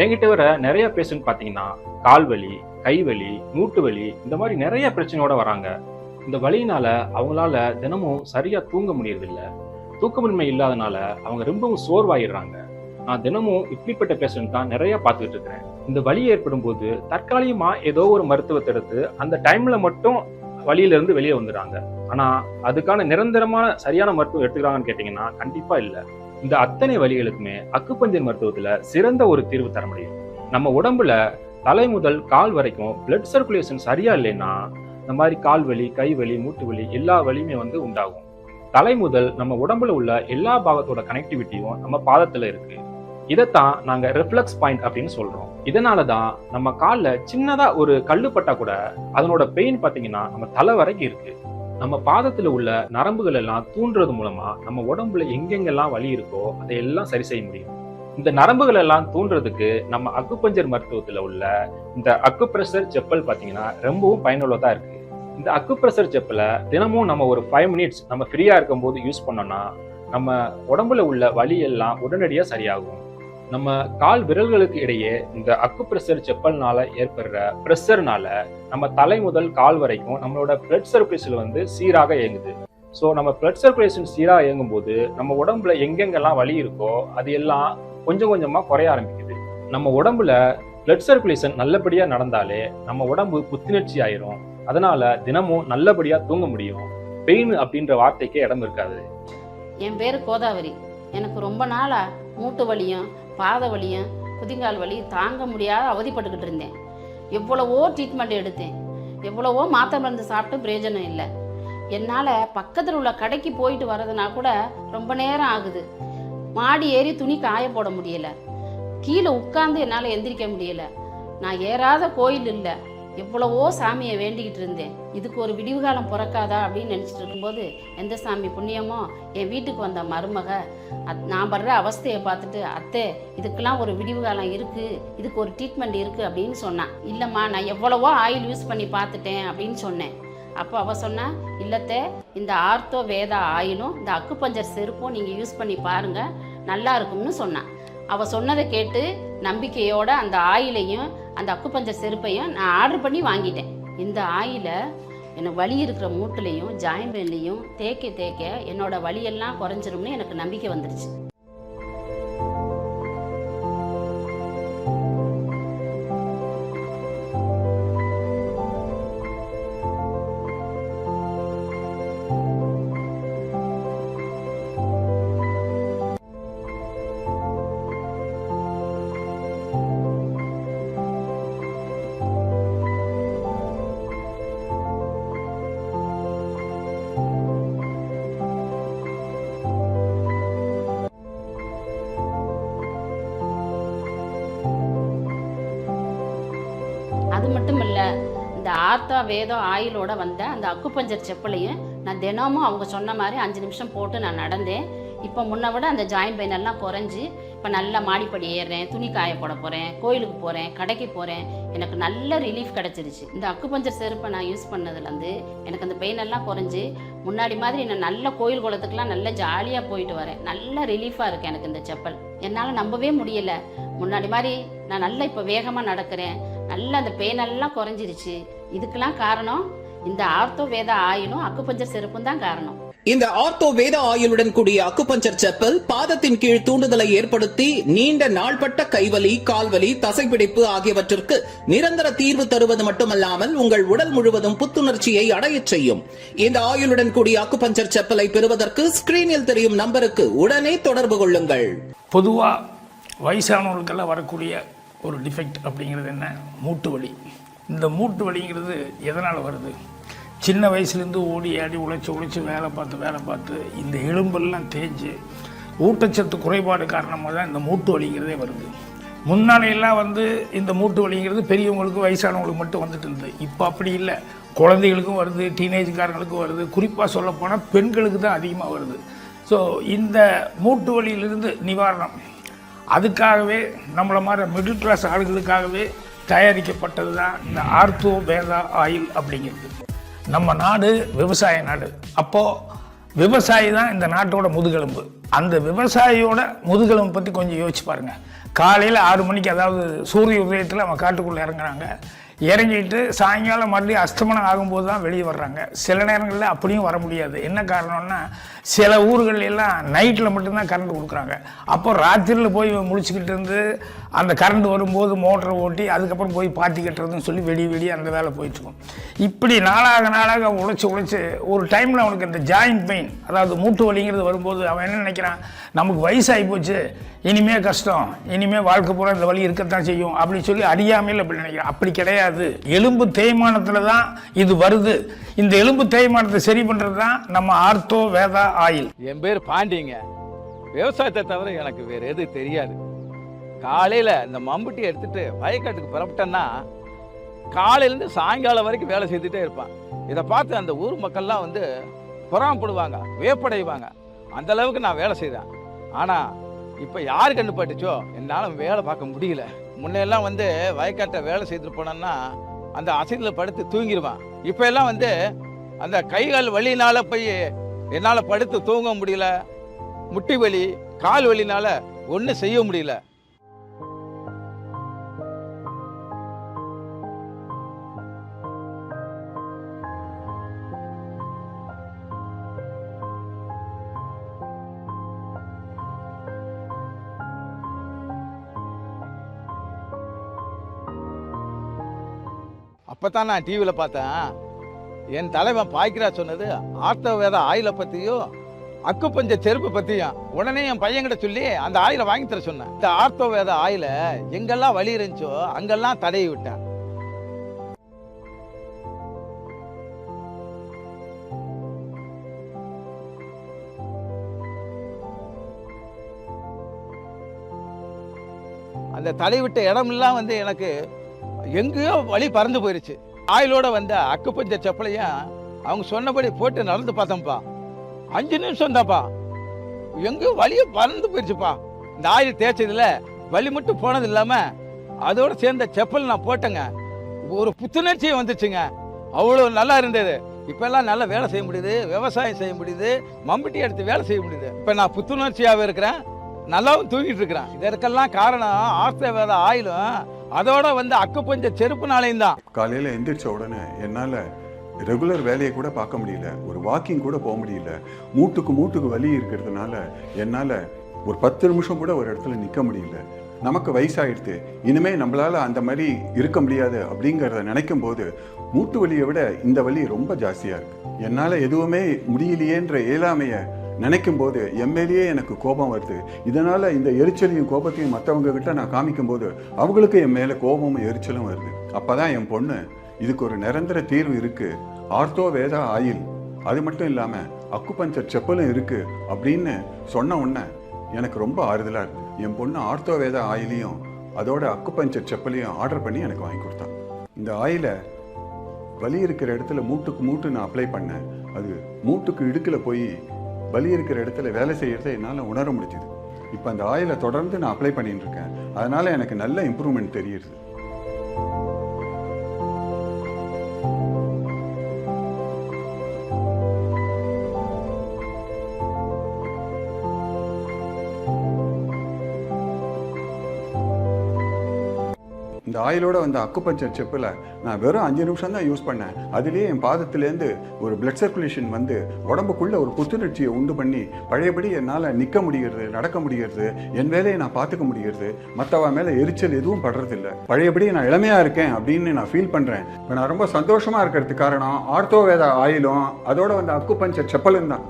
என்கிட்ட வர நிறைய பேஷண்ட் பார்த்தீங்கன்னா கால் வலி கை வலி மூட்டு வலி இந்த மாதிரி நிறைய பிரச்சனையோட வராங்க. இந்த வலியினால அவங்களால தினமும் சரியா தூங்க முடியறதில்ல. தூக்கமின்மை இல்லாதனால அவங்க ரொம்பவும் சோர்வாயிடுறாங்க. நான் தினமும் இப்படிப்பட்ட பேஷண்ட் தான் நிறைய பார்த்துக்கிட்டு இருக்கிறேன். இந்த வலி ஏற்படும் போது தற்காலிகமா ஏதோ ஒரு மருத்துவத்தை எடுத்து அந்த டைம்ல மட்டும் வழியில இருந்து வெளியே வந்துடுறாங்க. ஆனா அதுக்கான நிரந்தரமான சரியான மருத்துவம் எடுத்துக்கிறாங்கன்னு கேட்டீங்கன்னா கண்டிப்பா இல்ல. இந்த அத்தனை வலிகளுக்குமே அக்குப்பஞ்சர் மருத்துவத்துல சிறந்த ஒரு தீர்வு தர முடியும். நம்ம உடம்புல தலை முதல் கால் வரைக்கும் பிளட் சர்க்குலேஷன் சரியா இல்லைன்னா இந்த மாதிரி கால் வலி கை வலி மூட்டு வலி எல்லா வலியுமே வந்து உண்டாகும். தலை முதல் நம்ம உடம்புல உள்ள எல்லா பாகத்தோட கனெக்டிவிட்டியும் நம்ம பாதத்துல இருக்கு. இதைத்தான் நாங்க ரிஃப்ளக்ஸ் பாயிண்ட் அப்படின்னு சொல்றோம். இதனால தான் நம்ம காலில் சின்னதா ஒரு கல்லு பட்டா கூட அதனோட பெயின் பாத்தீங்கன்னா நம்ம தலை வரைக்கும் இருக்கு. நம்ம பாதத்துல உள்ள நரம்புகள் எல்லாம் தூண்டுறது மூலமா நம்ம உடம்புல எங்கெங்கெல்லாம் வலி இருக்கோ அதையெல்லாம் சரி செய்ய முடியும். இந்த நரம்புகள் எல்லாம் தூண்டுறதுக்கு நம்ம அக்குப்பஞ்சர் மருத்துவத்துல உள்ள இந்த அக்குப்ரெஷர் செப்பல் பாத்தீங்கன்னா ரொம்பவும் பயனுள்ளதா இருக்கு. இந்த அக்குப்ரெஷர் செப்பலை தினமும் நம்ம ஒரு ஃபைவ் மினிட்ஸ் நம்ம ஃப்ரீயா இருக்கும்போது யூஸ் பண்ணோம்னா நம்ம உடம்புல உள்ள வலி எல்லாம் உடனடியா சரியாகும். நம்ம கால் விரல்களுக்கு இடையே இந்த அக்கு ப்ரெஷர் செப்பல்னால ஏற்படுற ப்ரெஷர்னால நம்ம தலை முதல் கால் வரைக்கும் நம்மளோட பிளட் சர்க்குலேஷன் வந்து சீராக இயங்குது. ஸோ நம்ம பிளட் சர்க்குலேஷன் சீராக இயங்கும் போது நம்ம உடம்புல எங்கெங்கெல்லாம் வலி இருக்கோ அது எல்லாம் கொஞ்சம் கொஞ்சமாக குறைய ஆரம்பிக்குது. நம்ம உடம்புல பிளட் சர்க்குலேஷன் நல்லபடியா நடந்தாலே நம்ம உடம்பு புத்துணர்ச்சி ஆயிரும். அதனால தினமும் நல்லபடியா தூங்க முடியும். பெயின் அப்படின்ற வார்த்தைக்கே இடம் இருக்காது. என் பேர் கோதாவரி. எனக்கு ரொம்ப நாளா மூட்டு வலியும் பாத வலியும் குதிங்கால் வலி தாங்க முடியாத அவதிப்பட்டுக்கிட்டு இருந்தேன். எவ்வளவோ ட்ரீட்மெண்ட் எடுத்தேன். எவ்வளவோ மாத்திரை மருந்து சாப்பிட்டு பிரயோஜனம் இல்லை. என்னால் பக்கத்தில் உள்ள கடைக்கு போயிட்டு வரதுனா கூட ரொம்ப நேரம் ஆகுது. மாடி ஏறி துணி காய போட முடியலை. கீழே உட்காந்து என்னால் எந்திரிக்க முடியல. நான் ஏறாத கோயில் இல்லை. எவ்வளவோ சாமியை வேண்டிக்கிட்டு இருந்தேன். இதுக்கு ஒரு விடிவு காலம் பிறக்காதா அப்படின்னு நினச்சிட்டு இருக்கும்போது எந்த சாமி புண்ணியமோ? என் வீட்டுக்கு வந்த மருமக அத் நான் படுற அவஸ்தையை பார்த்துட்டு அத்தை இதுக்கெல்லாம் ஒரு விடிவு காலம் இருக்குது இதுக்கு ஒரு ட்ரீட்மெண்ட் இருக்குது அப்படின்னு சொன்னான் இல்லைம்மா நான் எவ்வளவோ ஆயில் யூஸ் பண்ணி பார்த்துட்டேன் அப்படின்னு சொன்னேன். அப்போ அவள் சொன்னா இல்லத்தே இந்த ஆர்த்தோ வேதா ஆயிலும் இந்த அக்குப்பஞ்சர் செருப்பும் நீங்கள் யூஸ் பண்ணி பாருங்கள் நல்லா இருக்கும்னு சொன்னான் அவள் சொன்னதை கேட்டு நம்பிக்கையோட அந்த ஆயிலையும் அந்த அக்குப்பஞ்சர் செருப்பையும் நான் ஆர்டர் பண்ணி வாங்கிட்டேன். இந்த ஆயிலை எனக்கு வலி இருக்கிற மூட்டுலையும் ஜாயின் பெயின்லையும் தேய்க்க தேய்க்க என்னோட வலியெல்லாம் குறைஞ்சிரும்னு எனக்கு நம்பிக்கை வந்துடுச்சு ஆர்த்தா வேதம் ஆயிலோட வந்த அந்த அக்குப்பஞ்சர் செப்பலையும் நான் தினமும் அவங்க சொன்ன மாதிரி அஞ்சு நிமிஷம் போட்டு நான் நடந்தேன். இப்போ முன்ன விட அந்த ஜாயின் பெயின் எல்லாம் குறைஞ்சி இப்போ நல்லா மாடிப்படி ஏறுறேன் துணி காய போட போகிறேன் கோயிலுக்கு போகிறேன் கடைக்கு போகிறேன் எனக்கு நல்ல ரிலீஃப் கிடச்சிருச்சு. இந்த அக்குப்பஞ்சர் செருப்பை நான் யூஸ் பண்ணதுலேருந்து எனக்கு அந்த பெயின் எல்லாம் குறைஞ்சி முன்னாடி மாதிரி நான் நல்ல கோயில் குளத்துக்குலாம் நல்ல ஜாலியாக போயிட்டு வரேன். நல்ல ரிலீஃபாக இருக்குது எனக்கு இந்த செப்பல். என்னால் நம்பவே முடியலை. முன்னாடி மாதிரி நான் நல்லா இப்போ வேகமாக நடக்கிறேன். நல்லா அந்த பெயின் எல்லாம் குறைஞ்சிருச்சு. இதுக்கெல்லாம் காரணம் இந்த ஆர்த்தோ வேத ஆயிலும் அக்குப்பஞ்சர் செருப்பும் தான் காரணம். இந்த ஆர்த்தோ வேத ஆயுளுடன் கூடிய அக்குபஞ்சர் செப்பல் பாதத்தின் கீழ் தூண்டுதலை ஏற்படுத்தி நீண்ட நாள்பட்ட கைவலி கால்வலி தசைப்பிடிப்பு ஆகியவற்றிற்கு நிரந்தர தீர்வு தருவது மட்டுமல்லாமல் உங்கள் உடல் முழுவதும் புத்துணர்ச்சியை அடையச் செய்யும். இந்த ஆயுளுடன் கூடிய அக்குபஞ்சர் செப்பலை பெறுவதற்கு ஸ்கிரீனில் தெரியும் நம்பருக்கு உடனே தொடர்பு கொள்ளுங்கள். பொதுவாக வயசானவர்களுக்கெல்லாம் வரக்கூடிய ஒரு டிஃபெக்ட் அப்படிங்கிறது என்ன? மூட்டு வலி. இந்த மூட்டு வலிங்கிறது எதனால் வருது? சின்ன வயசுலேருந்து ஓடி ஆடி உழைச்சி உழைச்சி வேலை பார்த்து வேலை பார்த்து இந்த எலும்பெல்லாம் தேஞ்சு ஊட்டச்சத்து குறைபாடு காரணமாக தான் இந்த மூட்டு வலிங்கிறதே வருது. முன்னாலையெல்லாம் வந்து இந்த மூட்டு வலிங்கிறது பெரியவங்களுக்கு வயசானவங்களுக்கு மட்டும் வந்துட்டு இருந்தது. இப்போ அப்படி இல்லை. குழந்தைகளுக்கும் வருது டீனேஜ்காரங்களுக்கும் வருது. குறிப்பாக சொல்லப்போனால் பெண்களுக்கு தான் அதிகமாக வருது. ஸோ இந்த மூட்டு வலியிலிருந்து நிவாரணம். அதுக்காகவே நம்மளை மாதிரி மிடில் கிளாஸ் ஆளுகளுக்காகவே தயாரிக்கப்பட்டது தான் இந்த ஆர்த்தோ வேதா ஆயில் அப்படிங்கிறது. நம்ம நாடு விவசாய நாடு. அப்போது விவசாயி தான் இந்த நாட்டோட முதுகெலும்பு. அந்த விவசாயியோட முதுகெலும்பு பற்றி கொஞ்சம் யோசிச்சு பாருங்கள் காலையில் ஆறு மணிக்கு அதாவது சூரிய உதயத்தில் அவன் காட்டுக்குள்ளே இறங்குறாங்க. இறங்கிட்டு சாயங்காலம் மறுபடியும் அஸ்தமனம் ஆகும்போது தான் வெளியே வர்றாங்க. சில நேரங்களில் அப்படியும் வர முடியாது. என்ன காரணம்னா சில ஊர்கள் எல்லாம் நைட்டில் மட்டும்தான் கரண்ட் கொடுக்குறாங்க. அப்போ ராத்திரியில் போய் முடிச்சுக்கிட்டு இருந்து அந்த கரண்ட் வரும்போது மோட்டரை ஓட்டி அதுக்கப்புறம் போய் பாத்தி கட்டுறதுன்னு சொல்லி வெடி வெடி அந்த வேலை போயிட்டுருக்கும் இப்படி நாளாக நாளாக அவன் உழைச்சி உழைச்சி ஒரு டைமில் அவனுக்கு இந்த ஜாயிண்ட் பெயின் அதாவது மூட்டு வலிங்கிறது வரும்போது அவன் என்ன நினைக்கிறான்? நமக்கு வயசாகி போச்சு. இனிமே கஷ்டம். இனிமே வாழ்க்கை பூரா இந்த வழி இருக்கத்தான் செய்யும். அப்படின்னு சொல்லி அறியாமையில் அப்படி நினைக்கிறான். அப்படி கிடையாது. எலும்பு தேய்மானத்தில் தான் இது வருது. இந்த எலும்பு தேய்மானத்தை சரி பண்ணுறது தான் நம்ம ஆர்த்தோ வேதா ஆயில். என் பேர் பாண்டிங்க. விவசாயத்தை தவிர எனக்கு வேறு எது தெரியாது. காலையில் இந்த மம்புட்டி எடுத்துகிட்டு வயக்காட்டுக்கு புறப்பட்டேன்னா காலையிலேருந்து சாயங்காலம் வரைக்கும் வேலை செய்துட்டே இருப்பான். இதை பார்த்து அந்த ஊர் மக்கள்லாம் வந்து புறாமப்படுவாங்க வேப்படைவாங்க அந்த அளவுக்கு நான் வேலை செய்தேன் ஆனால் இப்போ யார் கண்டு பட்டுச்சோ என்னால் வேலை பார்க்க முடியல. முன்னெல்லாம் வந்து வயக்காட்டை வேலை செய்துட்டு போனோன்னா அந்த அசைதில் படுத்து தூங்கிடுவான். இப்போ எல்லாம் வந்து அந்த கைகால் வலினால போய் என்னால் படுத்து தூங்க முடியல. முட்டி வலி கால் வலினால் ஒன்றும் செய்ய முடியல. அப்போ தான் நான் டிவியில் பார்த்தேன். என் தலைவன் பாய்க்கிறா சொன்னது ஆர்த்த வேத ஆயிலை பற்றியும் அக்குப்பஞ்ச செருப்பு பற்றியும் உடனே என் பையன்கிட்ட சொல்லி அந்த ஆயிலை வாங்கி தர சொன்னேன். இந்த ஆர்த்தோ வேத ஆயிலை எங்கெல்லாம் வலி இருந்துச்சோ அங்கெல்லாம் தடவி விட்டேன். அந்த தலைவிட்ட விட்ட இடமெல்லாம் வந்து எனக்கு எங்கேயோ வழி பறந்து போயிருச்சு. ஆயிலோட வந்த அக்குப்பஞ்ச செப்பலையும் அவங்க சொன்னபடி போட்டு நடந்து பார்த்தோம்ப்பா அஞ்சு நிமிஷம் தான்ப்பா. எங்கேயோ வலியே பறந்து போயிருச்சுப்பா. இந்த ஆயில் தேய்ச்சதுல வலி மட்டும் போனது இல்லாமல் அதோட சேர்ந்த செப்பல் நான் போட்டேங்க. ஒரு புத்துணர்ச்சியும் வந்துச்சுங்க. அவ்வளோ நல்லா இருந்தது. இப்போல்லாம் நல்லா வேலை செய்ய முடியுது. விவசாயம் செய்ய முடியுது. மம்பட்டி எடுத்து வேலை செய்ய முடியுது. இப்போ நான் புத்துணர்ச்சியாகவே இருக்கிறேன். நல்லாவும் தூங்கிட்டு இருக்கிறேன். இதற்கெல்லாம் காரணம் ஆஸ்திரவேத ஆயிலும் அதோட வந்து அக்குப்பஞ்ச செருப்புனாலையும் தான். காலையில் எந்திரிச்ச உடனே என்னால் ரெகுலர் வேலையை கூட பார்க்க முடியல ஒரு வாக்கிங் கூட போக முடியல மூட்டுக்கு மூட்டுக்கு வலி இருக்கிறதுனால என்னால் ஒரு பத்து நிமிஷம் கூட ஒரு இடத்துல நிற்க முடியல. நமக்கு வயசாயிடுது இனிமே நம்மளால அந்த மாதிரி இருக்க முடியாது அப்படிங்கிறத நினைக்கும் போது மூட்டு வலியை விட இந்த வலி ரொம்ப ஜாஸ்தியாக இருக்கு. என்னால் எதுவுமே முடியலையேன்ற இயலாமையை நினைக்கும் போது என் மேலேயே எனக்கு கோபம் வருது. இதனால இந்த எரிச்சலையும் கோபத்தையும் மற்றவங்க கிட்ட நான் காமிக்கும் போது அவங்களுக்கு என் மேலே கோபமும் எரிச்சலும் வருது. அப்பதான் என் பொண்ணு இதுக்கு ஒரு நிரந்தர தீர்வு இருக்கு. ஆர்த்தோ வேதா ஆயில். அது மட்டும் இல்லாம அக்குபஞ்சர் செப்பலும் இருக்கு. அப்படின்னு சொன்ன உடனே எனக்கு ரொம்ப ஆறுதலா இருக்கு. என் பொண்ணு ஆர்த்தோ வேதா ஆயிலையும் அதோட அக்குபஞ்சர் செப்பலையும் ஆர்டர் பண்ணி எனக்கு வாங்கி கொடுத்தான் இந்த ஆயிலை வலி இருக்கிற இடத்துல மூட்டுக்கு மூட்டு நான் அப்ளை பண்ணேன். அது மூட்டுக்கு இடுக்கில் போய் வலி இருக்கிற இடத்துல வேலை செய்கிறத என்னால் உணர முடிஞ்சுது. இப்போ அந்த ஆயிலை தொடர்ந்து நான் அப்ளை பண்ணிட்டு இருக்கேன். அதனால் எனக்கு நல்ல இம்ப்ரூவ்மெண்ட் தெரியுது. ஆயிலோட வந்த அக்குப்பஞ்சர் செப்பில் நான் வெறும் அஞ்சு நிமிஷம் தான் யூஸ் பண்ணேன். அதுலேயே என் பாதத்துலேருந்து ஒரு பிளட் சர்க்குலேஷன் வந்து உடம்புக்குள்ளே ஒரு புத்துணர்ச்சியை உண்டு பண்ணி பழையபடி என்னால் நிற்க முடிகிறது நடக்க முடிகிறது என் வேலையை நான் பார்த்துக்க முடிகிறது மற்றவ மேலே எரிச்சல் எதுவும் படுறதில்ல. பழையபடி நான் இளமையாக இருக்கேன் அப்படின்னு நான் ஃபீல் பண்ணுறேன் இப்போ நான் ரொம்ப சந்தோஷமாக இருக்கிறதுக்கு காரணம் ஆர்த்தோவேத ஆயிலும் அதோட வந்த அக்குப்பஞ்சர் செப்பலும் தான்.